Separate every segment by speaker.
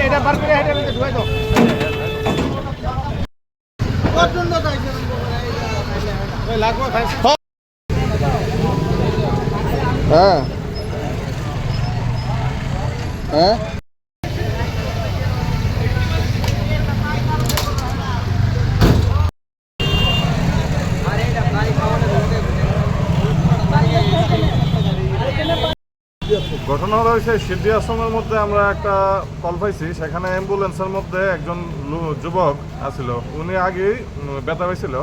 Speaker 1: এটা বার করে হেঁটে ঢুকাই দাও
Speaker 2: হ্যাঁ। হ্যাঁ?
Speaker 3: ঘটনা হলো হয়েছে সিদ্ধি আশ্রমের মধ্যে আমরা একটা কল পাইছি সেখানে অ্যাম্বুলেন্সের মধ্যে একজন যুবক আছিল। উনি আগেই ব্যথা হয়েছিল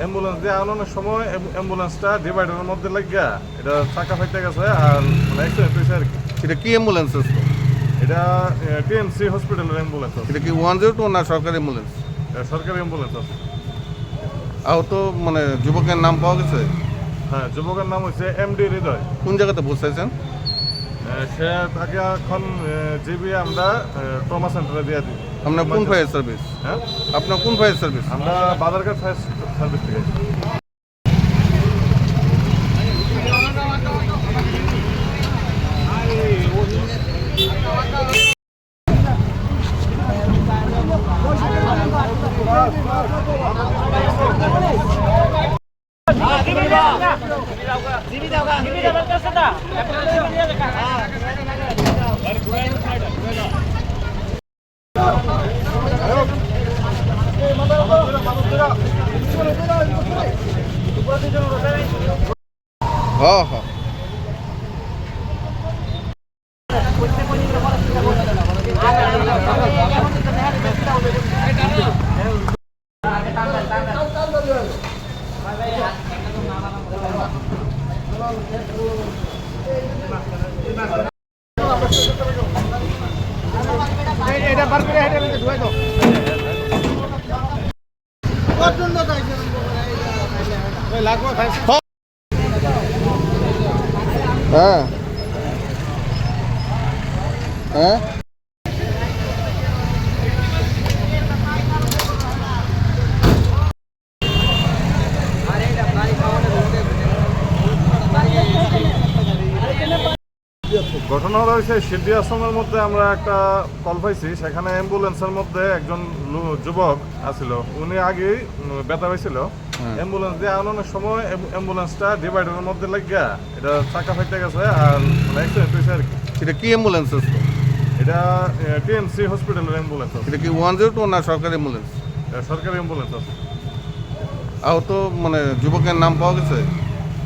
Speaker 3: অ্যাম্বুলেন্স দিয়ে আনানোর সময় অ্যাম্বুলেন্সটা ডিভাইডারের মধ্যে লাগিয়া এটা চাকা ফাইতে গেছে আর অ্যাক্সিডেন্ট হয়েছে আর কি।
Speaker 2: এটা কি অ্যাম্বুলেন্স আছে?
Speaker 3: এটা টিএমসি হসপিটালের অ্যাম্বুলেন্স আছে।
Speaker 2: এটা কি ওয়ান জিরো টু না সরকারি অ্যাম্বুলেন্স?
Speaker 3: সরকারি অ্যাম্বুলেন্স আছে।
Speaker 2: আহত মানে যুবকের নাম পাওয়া গেছে?
Speaker 3: হ্যাঁ যুবকের নাম হচ্ছে এমডি হৃদয়।
Speaker 2: কোন জায়গাতে
Speaker 3: আহ, সে তাকে এখন জিবি আমরা ট্রমা সেন্টারে দিয়ে দিই।
Speaker 2: আপনার কোন ফায়ার সার্ভিস
Speaker 3: হ্যাঁ?
Speaker 2: আপনার কোন ফায়ার সার্ভিস
Speaker 3: আমরা বাজারঘাট ফায়ার সার্ভিস থেকে। এসেছি।
Speaker 2: হ্যাঁ হ্যাঁ
Speaker 1: এটা বার করে হেঁটে হেঁটে ঢুকাই দাও ওই লাগবে ভাই
Speaker 2: হ্যাঁ হ্যাঁ
Speaker 3: ঘটনা হয়েছে সিদ্ধি আশ্রমের মধ্যে আমরা একটা কল পাইছি সেখানে অ্যাম্বুলেন্সের মধ্যে একজন যুবক আছিল উনি উম, ব্যথা হয়েছিল অ্যাম্বুলেন্স দিয়ে আনানোর সময় অ্যাম্বু- অ্যাম্বুলেন্সটা ডিভাইডারের মধ্যে লাগিয়া এটা চাকা ফাইটে গেছে আর অ্যাক্সিডেন্ট হয়েছে আর কি।
Speaker 2: এটা কি অ্যাম্বুলেন্স আছে?
Speaker 3: এটা টিএমসি হসপিটালের অ্যাম্বুলেন্স আছে।
Speaker 2: এটা কি ওয়ান জিরো টু না সরকারি অ্যাম্বুলেন্স
Speaker 3: সরকারি অ্যাম্বুলেন্স আছে।
Speaker 2: আহত মানে যুবকের নাম পাওয়া গেছে?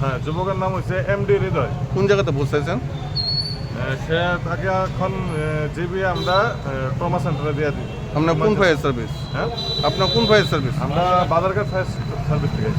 Speaker 3: হ্যাঁ যুবকের নাম হচ্ছে এমডি হৃদয়।
Speaker 2: কোন জায়গাতে বসাইছেন
Speaker 3: সে তাকে এখন জিবি আমরা ট্রমা সেন্টারে দিয়ে দিই।
Speaker 2: আপনার কোন ফায়ার সার্ভিস
Speaker 3: হ্যাঁ?
Speaker 2: আপনার কোন ফায়ার সার্ভিস
Speaker 3: আমরা বাজারঘাট ফায়ার সার্ভিস থেকে।